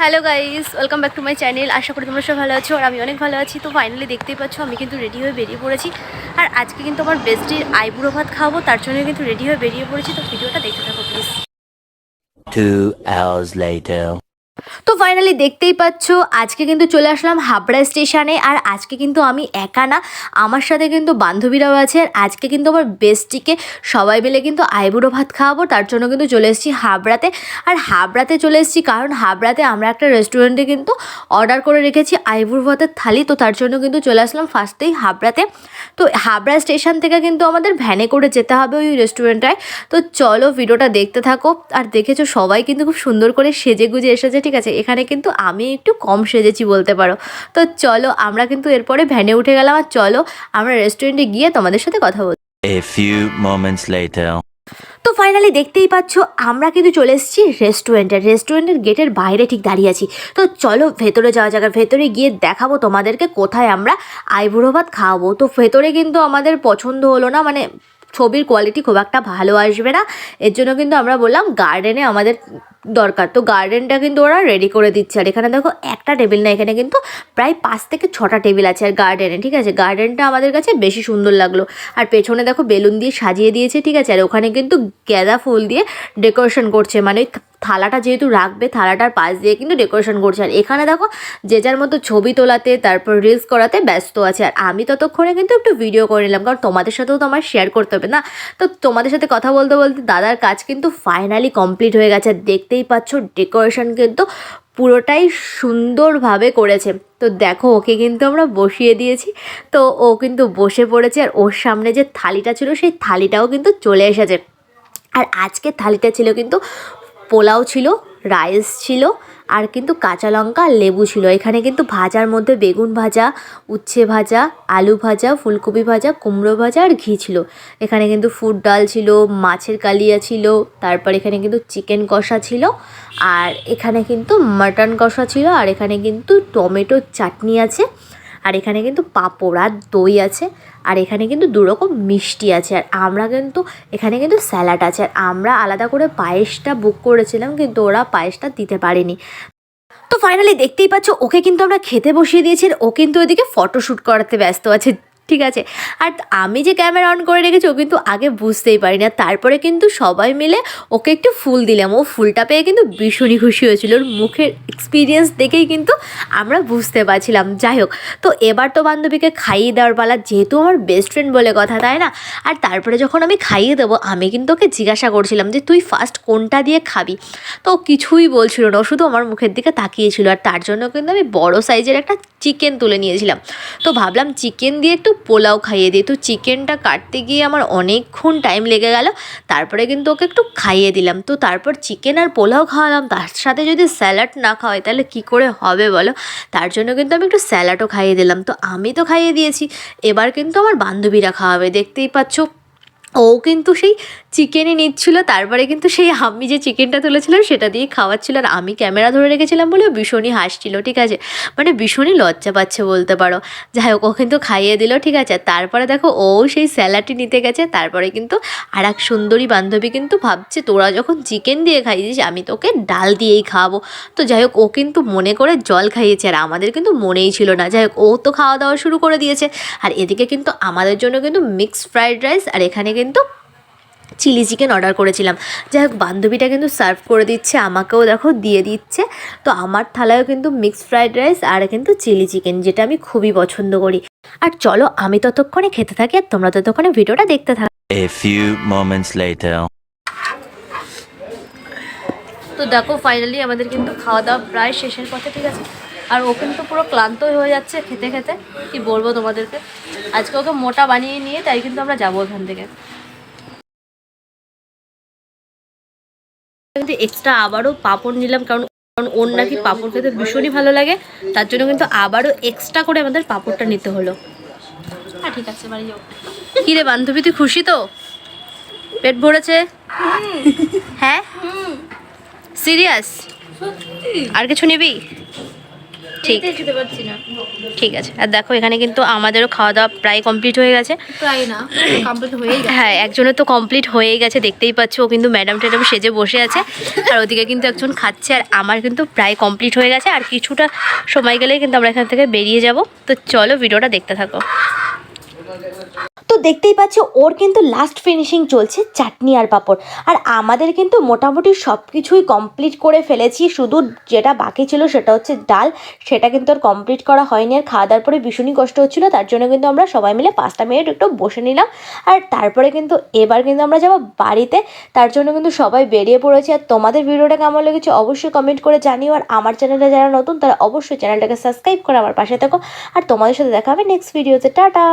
Hello guys welcome back to my channel আশা করি তোমরা সব ভালো আছো আর আমি অনেক ভালো আছি। তো ফাইনালি দেখতেই পাচ্ছ, আমি কিন্তু রেডি হয়ে বেরিয়ে পড়েছি। আর আজকে কিন্তু আমার বেস্টির আইবুড়ো ভাত খাওয়াবো তার জন্য কিন্তু রেডি হয়ে বেরিয়ে পড়েছি। তো ভিডিওটা দেখতে থাকো প্লিজ. তো ফাইনালি দেখতেই পাচ্ছ, আজকে কিন্তু চলে আসলাম হাবড়া স্টেশনে আর আজকে কিন্তু আমি একা না, আমার সাথে কিন্তু বান্ধবীরাও আছে, আর আজকে কিন্তু আমার বেস্টিকে সবাই মিলে কিন্তু আইবুড়ো ভাত খাওয়াবো, তার জন্য কিন্তু চলে এসেছি হাবড়াতে। আর হাবড়াতে চলে এসেছি কারণ হাবড়াতে আমরা একটা রেস্টুরেন্টে কিন্তু অর্ডার করে রেখেছি আইবুড়ো ভাতের থালি, তো তার জন্য কিন্তু চলে আসলাম ফার্স্টেই হাবড়াতে। তো হাবড়া স্টেশন থেকে কিন্তু আমাদের ভ্যানে করে যেতে হবে ওই রেস্টুরেন্টটায় তো চলো ভিডিওটা দেখতে থাকো, আর দেখেছ সবাই কিন্তু খুব সুন্দর করে সেজে গুজে এসেছে, ঠিক আছে এখানে কিন্তু আমি একটু কম সেজেছি বলতে পারো। তো চলো আমরা কিন্তু এরপরে ভ্যানে উঠে গেলাম আর চলো আমরা রেস্টুরেন্টে গিয়ে তোমাদের সাথে কথা বলব A few moments later. তো ফাইনালি দেখতেই পাচ্ছ আমরা কিন্তু চলে এসেছি রেস্টুরেন্টে রেস্টুরেন্টের গেটের বাইরে ঠিক দাঁড়িয়ে আছি। তো চলো ভেতরে যাওয়া যাক ভেতরে গিয়ে দেখাবো তোমাদেরকে কোথায় আমরা আইবুড়ো ভাত খাওয়াবো। তো ভেতরে কিন্তু আমাদের পছন্দ হলো না মানে ছবির কোয়ালিটি খুব একটা ভালো আসবে না। এর জন্য কিন্তু আমরা বললাম গার্ডেনে আমাদের দরকার। তো গার্ডেনটা কিন্তু ওরা রেডি করে দিচ্ছে। আর এখানে দেখো একটা টেবিল না, এখানে কিন্তু প্রায় পাঁচ থেকে ছটা টেবিল আছে আর গার্ডেনে ঠিক আছে? গার্ডেনটা আমাদের কাছে বেশি সুন্দর লাগল। আর পেছনে দেখো বেলুন দিয়ে সাজিয়ে দিয়েছে, ঠিক আছে? আর ওখানে কিন্তু গাঁদা ফুল দিয়ে ডেকোরেশন করছে। মানে থালাটা যেহেতু রাখবে, থালাটার পাশ দিয়ে কিন্তু ডেকোরেশন করছে। আর এখানে দেখো যে যার মতো ছবি তোলাতে, তারপর রিলস করাতে ব্যস্ত আছে। আর আমি ততক্ষণে কিন্তু একটু ভিডিও করে নিলাম, কারণ তোমাদের সাথেও তো আমার শেয়ার করতে হবে না। তো তোমাদের সাথে কথা বলতে বলতে দাদার কাজ কিন্তু ফাইনালি কমপ্লিট হয়ে গেছে। আর দেখতেই পাচ্ছ ডেকোরেশন কিন্তু পুরোটাই সুন্দরভাবে করেছে। তো দেখো, ওকে কিন্তু আমরা বসিয়ে দিয়েছি। তো ও কিন্তু বসে পড়েছে আর ওর সামনে যে থালিটা ছিল, সেই থালিটাও কিন্তু চলে এসেছে। আর আজকে থালিটা ছিল কিন্তু পোলাও ছিল। রাইস ছিল আর কিন্তু কাঁচা লঙ্কা আর লেবু ছিল। এখানে কিন্তু ভাজার মধ্যে বেগুন ভাজা, উচ্ছে ভাজা, আলু ভাজা, ফুলকপি ভাজা, কুমড়ো ভাজা আর ঘি ছিল। এখানে কিন্তু ফুড ডাল ছিল, মাছের কালিয়া ছিল, তারপর এখানে কিন্তু চিকেন কষা ছিল আর এখানে কিন্তু মাটন কষা ছিল আর এখানে কিন্তু টমেটোর চাটনি আছে। আর এখানে কিন্তু পাঁপড় আর দই আছে, আর এখানে কিন্তু দুরকম মিষ্টি আছে, আর আমরা কিন্তু এখানে কিন্তু স্যালাড আছে, আর আমরা আলাদা করে পায়েসটা বুক করেছিলাম, কিন্তু ওরা পায়েসটা দিতে পারেনি। তো ফাইনালি দেখতেই পাচ্ছ, ওকে কিন্তু আমরা খেতে বসিয়ে দিয়েছি ও কিন্তু ওদিকে ফটোশ্যুট করাতে ব্যস্ত আছে। ঠিক আছে? আর আমি যে ক্যামেরা অন করে রেখেছি, ও কিন্তু আগে বুঝতেই পারি না। তারপরে কিন্তু সবাই মিলে ওকে একটু ফুল দিলাম। ও ফুলটা পেয়ে কিন্তু ভীষণই খুশি হয়েছিল। ওর মুখের এক্সপিরিয়েন্স দেখেই কিন্তু আমরা বুঝতে পারছিলাম। যাই হোক, তো এবার তো বান্ধবীকে খাইয়ে দেওয়ার পালা, যেহেতু আমার বেস্ট ফ্রেন্ড বলে কথা, তাই না? আর তারপরে যখন আমি খাইয়ে দেবো, আমি কিন্তু ওকে জিজ্ঞাসা করছিলাম যে, তুই ফার্স্ট কোনটা দিয়ে খাবি? তো কিছুই বলছিল না। শুধু আমার মুখের দিকে তাকিয়েছিল আর তার জন্য কিন্তু আমি বড় সাইজের একটা চিকেন তুলে নিয়েছিলাম। তো ভাবলাম চিকেন দিয়ে একটু পোলাও খাইয়ে দিই। তো চিকেনটা কাটতে গিয়ে আমার অনেকক্ষণ টাইম লেগে গেল। তারপরে কিন্তু ওকে একটু খাইয়ে দিলাম। তো তারপর চিকেন আর পোলাও খাওয়ালাম। তার সাথে যদি স্যালাড না খাওয়াই, তাহলে কি করে হবে বলো? তার জন্য কিন্তু আমি একটু স্যালাডও খাইয়ে দিলাম। তো আমি তো খাইয়ে দিয়েছি। এবার কিন্তু আমার বান্ধবীরা খাওয়াবে। দেখতেই পাচ্ছ, ও কিন্তু সেই চিকেনই নিচ্ছিল, তারপরে কিন্তু সেই আমি যে চিকেনটা তুলেছিলাম সেটা দিয়ে খাওয়াচ্ছিল। আর আমি ক্যামেরা ধরে রেখেছিলাম বলে ভীষণই হাসছিল, ঠিক আছে? মানে ভীষণই লজ্জা পাচ্ছে বলতে পারো। যাই হোক, ও কিন্তু খাইয়ে দিল, ঠিক আছে? তারপরে দেখো, ও সেই স্যালাডটি নিতে গেছে, তারপরে কিন্তু আর এক সুন্দরী বান্ধবী কিন্তু ভাবছে, তোরা যখন চিকেন দিয়ে খাইয়েছিস, আমি তোকে ডাল দিয়েই খাওয়াবো। তো যাই হোক, ও কিন্তু মনে করে জল খাইয়েছে, আর আমাদের কিন্তু মনেই ছিল না। যাই হোক, ও তো খাওয়া দাওয়া শুরু করে দিয়েছে। আর এদিকে কিন্তু আমাদের জন্য কিন্তু মিক্সড ফ্রাইড রাইস আর এখানে কিন্তু চিলি চিকেন অর্ডার করেছিলাম। যাই হোক বান্ধবীটা কিন্তু সার্ভ করে দিচ্ছে আমাকেও দেখো দিয়ে দিচ্ছে। তো আমার থালায়ও কিন্তু মিক্সড ফ্রাইড রাইস আর কিন্তু চিলি চিকেন যেটা আমি খুবই পছন্দ করি। আর চলো আমি ততক্ষণে খেতে থাকি আর তোমরা ততক্ষণে ভিডিওটা দেখতে থাকো। A few moments later. তো দেখো ফাইনালি আমাদের কিন্তু খাওয়া দাওয়া প্রায় শেষের পথে ঠিক আছে? আর ও কিন্তু পুরো ক্লান্তই হয়ে যাচ্ছে খেতে খেতে কি বলব তোমাদেরকে? আজকে ওকে মোটা বানিয়ে নিয়ে তাই কিন্তু আমরা যাব ওখান থেকে। কিন্তু এক্সট্রা আবারও পাঁপড় নিলাম কারণ কারণ ওর নাকি পাঁপড় খেতে ভীষণই ভালো লাগে তার জন্য কিন্তু আবারও এক্সট্রা করে আমাদের পাঁপড়টা নিতে হলো। হ্যাঁ ঠিক আছে বাড়ি যাও। কি রে বান্ধবী তুই খুশি তো? পেট ভরেছে? হ্যাঁ? সিরিয়াস আর কিছু নিবি? ঠিক। খেতে খেতে পারছি না। ঠিক আছে। আর দেখো এখানে কিন্তু আমাদেরও খাওয়া দাওয়া প্রায় কমপ্লিট হয়ে গেছে। প্রায় না কমপ্লিট হয়েই গেছে। হ্যাঁ একজনের তো কমপ্লিট হয়ে গেছে দেখতেই পাচ্ছ ও কিন্তু ম্যাডাম ট্যাডাম সেজে বসে আছে। আর ওদিকে কিন্তু একজন খাচ্ছে আর আমার কিন্তু প্রায় কমপ্লিট হয়ে গেছে। আর কিছুটা সময় গেলে কিন্তু আমরা এখান থেকে বেরিয়ে যাব। তো চলো ভিডিওটা দেখতে থাকো। দেখতেই পাচ্ছ, ওর কিন্তু লাস্ট ফিনিশিং চলছে চাটনি আর পাঁপড়। আর আমাদের কিন্তু মোটামুটি সব কিছুই কমপ্লিট করে ফেলেছি, শুধু যেটা বাকি ছিল সেটা হচ্ছে ডাল, সেটা কিন্তু আর কমপ্লিট করা হয়নি, আর খাওয়া দাওয়ার পরে ভীষণই কষ্ট হচ্ছিল, তার জন্য কিন্তু আমরা সবাই মিলে পাঁচটা মিনিট একটু বসে নিলাম। আর তারপরে কিন্তু এবার কিন্তু আমরা যাব বাড়িতে, তার জন্য কিন্তু সবাই বেরিয়ে পড়েছি। আর তোমাদের ভিডিওটা কেমন লেগেছে অবশ্যই কমেন্ট করে জানিও, আর আমার চ্যানেলে যারা নতুন, তারা অবশ্যই চ্যানেলটাকে সাবস্ক্রাইব করে আমার পাশে থাকো। আর তোমাদের সাথে দেখা হবে নেক্সট ভিডিওতে টাটা!